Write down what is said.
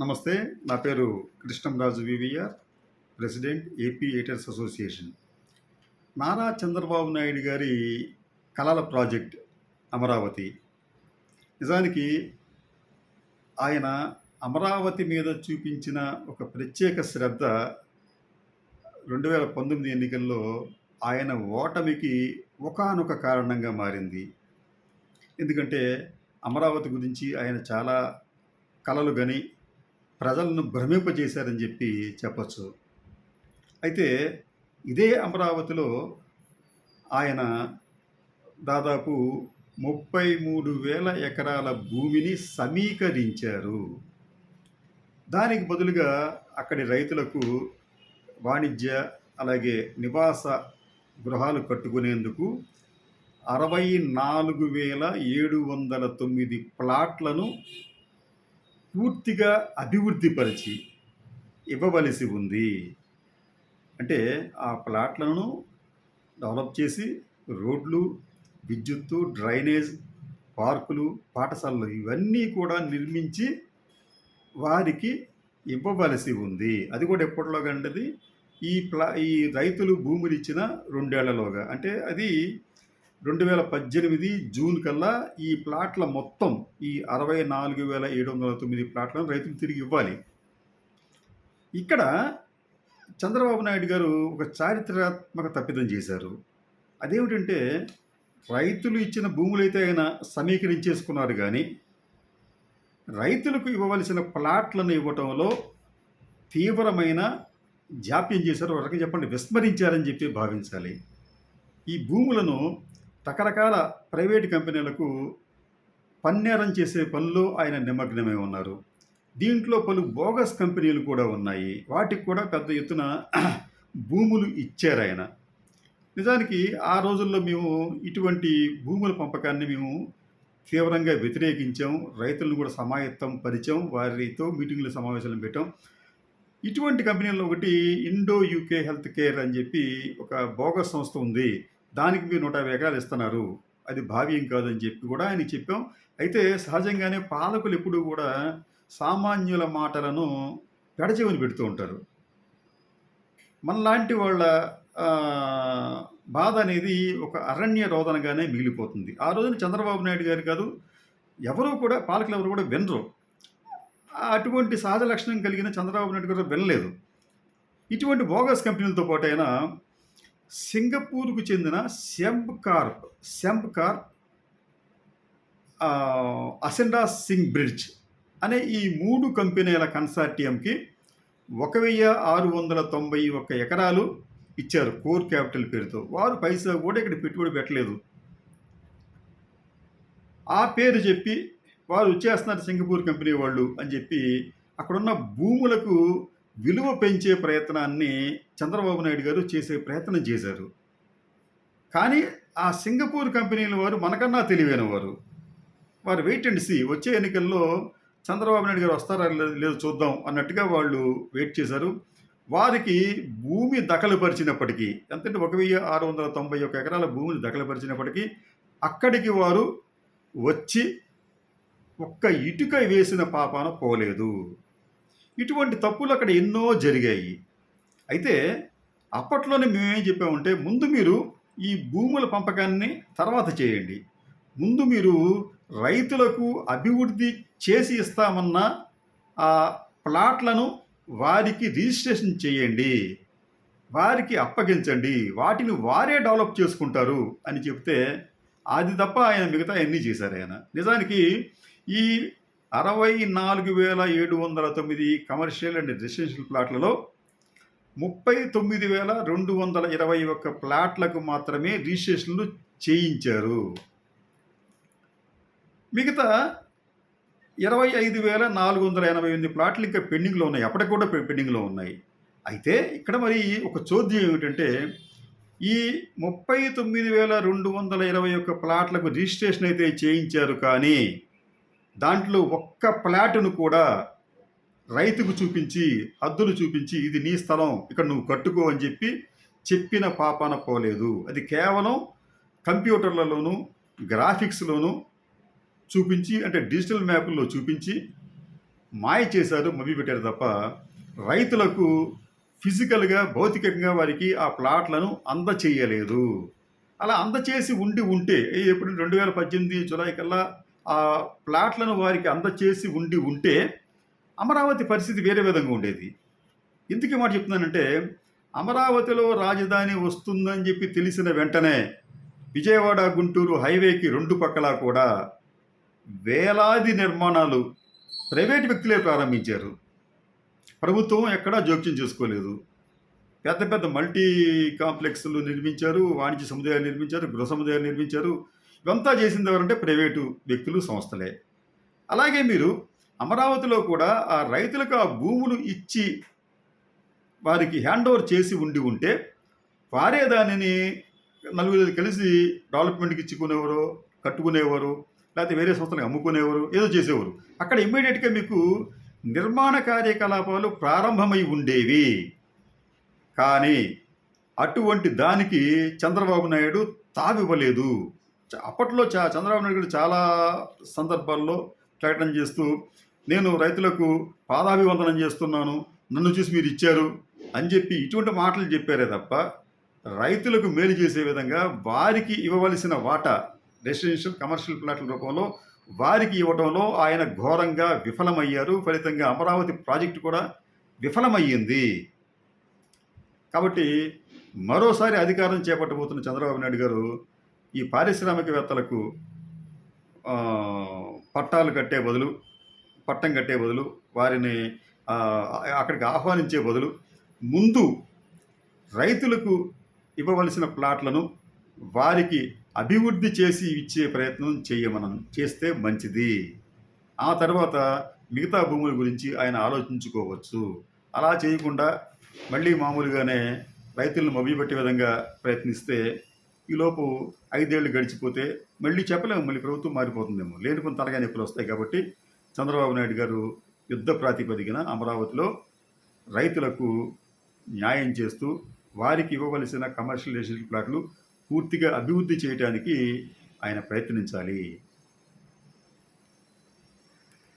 నమస్తే నా పేరు Krishnamraju VVR president AP editors association. Nara Chandrababu Naidu గారి కళల ప్రాజెక్ట్ అమరావతి. నిజానికి ఆయన అమరావతి మీద చూపించిన ఒక ప్రత్యేక శ్రద్ధ రెండు వేల పంతొమ్మిది ఎన్నికల్లో ఆయన ఓటమికి ఒకానొక కారణంగా మారింది. ఎందుకంటే అమరావతి గురించి ఆయన చాలా కళలు గని ప్రజలను భ్రమింపజేశారని చెప్పి చెప్పచ్చు. అయితే ఇదే అమరావతిలో ఆయన దాదాపు ముప్పై మూడు వేల ఎకరాల భూమిని సమీకరించారు. దానికి బదులుగా అక్కడి రైతులకు వాణిజ్య అలాగే నివాస గృహాలు కట్టుకునేందుకు అరవై నాలుగు వేల ఏడు వందల తొమ్మిది ప్లాట్లను పూర్తిగా అభివృద్ధిపరిచి ఇవ్వవలసి ఉంది. అంటే ఆ ప్లాట్లను డెవలప్ చేసి రోడ్లు విద్యుత్తు డ్రైనేజ్ పార్కులు పాఠశాలలు ఇవన్నీ కూడా నిర్మించి వారికి ఇవ్వవలసి ఉంది. అది కూడా ఎప్పటిలోగా కంటది ఈ ప్లా ఈ రైతులు భూములు ఇచ్చిన రెండేళ్ళలోగా. అంటే అది రెండు వేల పద్దెనిమిది జూన్ కల్లా ఈ ప్లాట్ల మొత్తం ఈ అరవై నాలుగు వేల ఏడు వందల తొమ్మిది ప్లాట్లను రైతులు తిరిగి ఇవ్వాలి. ఇక్కడ చంద్రబాబు నాయుడు గారు ఒక చారిత్రాత్మక తప్పిదం చేశారు. అదేమిటంటే రైతులు ఇచ్చిన భూములైతే ఆయన సమీకరించేసుకున్నారు కానీ రైతులకు ఇవ్వవలసిన ప్లాట్లను ఇవ్వటంలో తీవ్రమైన జాప్యం చేశారు. ఒక రకం చెప్పండి విస్మరించారని చెప్పి భావించాలి. ఈ భూములను రకరకాల ప్రైవేట్ కంపెనీలకు పన్నేరం చేసే పనిలో ఆయన నిమగ్నమై ఉన్నారు. దీంట్లో పలు బోగస్ కంపెనీలు కూడా ఉన్నాయి. వాటికి కూడా పెద్ద ఎత్తున భూములు ఇచ్చారు ఆయన. నిజానికి ఆ రోజుల్లో మేము ఇటువంటి భూముల పంపకాన్ని మేము తీవ్రంగా వ్యతిరేకించాం. రైతులను కూడా సమాయత్తం పరిచాం. వారితో మీటింగ్లు సమావేశాలు పెట్టాం. ఇటువంటి కంపెనీల్లో ఒకటి ఇండో యూకే హెల్త్ కేర్ అని చెప్పి ఒక బోగస్ సంస్థ ఉంది. దానికి మీరు నూట యాభై ఎకరాలు ఇస్తున్నారు. అది భావ్యం కాదని చెప్పి కూడా ఆయన చెప్పాం. అయితే సహజంగానే పాలకులు ఎప్పుడూ కూడా సామాన్యుల మాటలను పెడచెవిని పెడుతూ ఉంటారు. మనలాంటి వాళ్ళ బాధ అనేది ఒక అరణ్య రోదనగానే మిగిలిపోతుంది. ఆ రోజున చంద్రబాబు నాయుడు గారు కాదు ఎవరూ కూడా పాలకులు ఎవరు కూడా వినరు. అటువంటి సహజ లక్షణం కలిగిన చంద్రబాబు నాయుడు గారు వినలేదు. ఇటువంటి బోగస్ కంపెనీలతో పాటు అయినా సింగపూర్కు చెందిన Sembcorp Sembcorp Ascendas Singbridge అనే ఈ మూడు కంపెనీల కన్సార్టియంకి ఒక వెయ్యి ఆరు వందల తొంభై ఒక్క ఎకరాలు ఇచ్చారు కోర్ క్యాపిటల్ పేరుతో. వారు పైసా కూడా ఇక్కడ పెట్టుబడి పెట్టలేదు. ఆ పేరు చెప్పి వారు వచ్చేస్తున్నారు సింగపూర్ కంపెనీ వాళ్ళు అని చెప్పి అక్కడున్న భూములకు విలువ పెంచే ప్రయత్నాన్ని చంద్రబాబు నాయుడు గారు చేసే ప్రయత్నం చేశారు. కానీ ఆ సింగపూర్ కంపెనీల వారు మనకన్నా తెలివైన వారు. వారు వెయిట్ అండ్ సీ వచ్చే ఎన్నికల్లో చంద్రబాబు నాయుడు గారు వస్తారా లేదో చూద్దాం అన్నట్టుగా వాళ్ళు వెయిట్ చేశారు. వారికి భూమి దఖలుపరిచినప్పటికీ ఎంతంటే ఒక వెయ్యి ఆరు వందల తొంభై ఒక ఎకరాల భూమిని దఖలుపరిచినప్పటికీ అక్కడికి వారు వచ్చి ఒక్క ఇటుక వేసిన పాపాన పోలేదు. ఇటువంటి తప్పులు అక్కడ ఎన్నో జరిగాయి. అయితే అప్పట్లోనే మేమేం చెప్పామంటే ముందు మీరు ఈ భూముల పంపకాన్ని తర్వాత చేయండి. ముందు మీరు రైతులకు అభివృద్ధి చేసి ఇస్తామన్న ఆ ప్లాట్లను వారికి రిజిస్ట్రేషన్ చేయండి. వారికి అప్పగించండి. వాటిని వారే డెవలప్ చేసుకుంటారు అని చెప్తే అది తప్ప ఆయన మిగతా అన్నీ చేశారు ఆయన. నిజానికి ఈ అరవై నాలుగు వేల ఏడు వందల తొమ్మిది కమర్షియల్ అండ్ రెసిడెన్షియల్ ప్లాట్లలో ముప్పై తొమ్మిది వేల రెండు వందల ఇరవై ఒక్క ప్లాట్లకు మాత్రమే రిజిస్ట్రేషన్లు చేయించారు. మిగతా ఇరవై ఐదు వేల నాలుగు వందల ఎనభై ఎనిమిది ప్లాట్లు ఇంకా పెండింగ్లో ఉన్నాయి. అప్పటికి కూడా పెండింగ్లో ఉన్నాయి. అయితే ఇక్కడ మరి ఒక చోద్యం ఏమిటంటే ఈ ముప్పై తొమ్మిది వేల రెండు వందల ఇరవై ఒక్క ప్లాట్లకు రిజిస్ట్రేషన్ అయితే చేయించారు కానీ దాంట్లో ఒక్క ప్లాటును కూడా రైతుకు చూపించి హద్దులు చూపించి ఇది నీ స్థలం ఇక్కడ నువ్వు కట్టుకో అని చెప్పి చెప్పిన పాపాన పోలేదు. అది కేవలం కంప్యూటర్లలోనూ గ్రాఫిక్స్లోనూ చూపించి అంటే డిజిటల్ మ్యాప్లో మాయ చేశారు మభి పెట్టారు తప్ప రైతులకు ఫిజికల్గా భౌతికంగా వారికి ఆ ప్లాట్లను అందచేయలేదు. అలా అందచేసి ఉండి ఉంటే ఎప్పుడు రెండు వేల పద్దెనిమిది జులై కల్లా ఆ ప్లాట్లను వారికి అందచేసి ఉండి ఉంటే అమరావతి పరిస్థితి వేరే విధంగా ఉండేది. ఎందుకు మాట చెప్తున్నానంటే అమరావతిలో రాజధాని వస్తుందని చెప్పి తెలిసిన వెంటనే విజయవాడ గుంటూరు హైవేకి రెండు పక్కలా కూడా వేలాది నిర్మాణాలు ప్రైవేట్ వ్యక్తులే ప్రారంభించారు. ప్రభుత్వం ఎక్కడా జోక్యం చేసుకోలేదు. పెద్ద పెద్ద మల్టీ కాంప్లెక్స్లు నిర్మించారు వాణిజ్య సముదాయాలు నిర్మించారు గృహ సముదాయాలు నిర్మించారు ఇవంతా చేసింది ఎవరంటే ప్రైవేటు వ్యక్తులు సంస్థలే. అలాగే మీరు అమరావతిలో కూడా ఆ రైతులకు ఆ భూములు ఇచ్చి వారికి హ్యాండ్ ఓవర్ చేసి ఉండి ఉంటే వారే దానిని నలుగురు కలిసి డెవలప్మెంట్కి ఇచ్చుకునేవారు కట్టుకునేవారు లేకపోతే వేరే సంస్థలకు అమ్ముకునేవారు ఏదో చేసేవారు. అక్కడ ఇమ్మీడియట్గా మీకు నిర్మాణ కార్యకలాపాలు ప్రారంభమై ఉండేవి. కానీ అటువంటి దానికి చంద్రబాబు నాయుడు తావివ్వలేదు. అప్పట్లో చా చంద్రబాబు నాయుడు గారు చాలా సందర్భాల్లో ప్రకటన చేస్తూ నేను రైతులకు పాదాభివందనం చేస్తున్నాను నన్ను చూసి మీరు ఇచ్చారు అని చెప్పి ఇటువంటి మాటలు చెప్పారే తప్ప రైతులకు మేలు చేసే విధంగా వారికి ఇవ్వవలసిన వాటా రెసిడెన్షియల్ కమర్షియల్ ప్లాట్ల రూపంలో వారికి ఇవ్వడంలో ఆయన ఘోరంగా విఫలమయ్యారు. ఫలితంగా అమరావతి ప్రాజెక్టు కూడా విఫలమయ్యింది. కాబట్టి మరోసారి అధికారం చేపట్టబోతున్న చంద్రబాబు నాయుడు గారు ఈ పారిశ్రామికవేత్తలకు పట్టాలు కట్టే బదులు పట్టం కట్టే బదులు వారిని అక్కడికి ఆహ్వానించే బదులు ముందు రైతులకు ఇవ్వవలసిన ప్లాట్లను వారికి అభివృద్ధి చేసి ఇచ్చే ప్రయత్నం చేయమనం చేస్తే మంచిది. ఆ తర్వాత మిగతా భూముల గురించి ఆయన ఆలోచించుకోవచ్చు. అలా చేయకుండా మళ్ళీ మామూలుగానే రైతులను మభ్యపెట్టే విధంగా ప్రయత్నిస్తే ఈలోపు ఐదేళ్ళు గడిచిపోతే మళ్ళీ చెప్పలేము మళ్ళీ ప్రభుత్వం మారిపోతుందేమో. లేని కొన్ని తలగా నొప్పులు వస్తాయి కాబట్టి చంద్రబాబు నాయుడు గారు యుద్ధ ప్రాతిపదికన అమరావతిలో రైతులకు న్యాయం చేస్తూ వారికి ఇవ్వవలసిన కమర్షియల్ ప్లాట్లు పూర్తిగా అభివృద్ధి చేయడానికి ఆయన ప్రయత్నించాలి.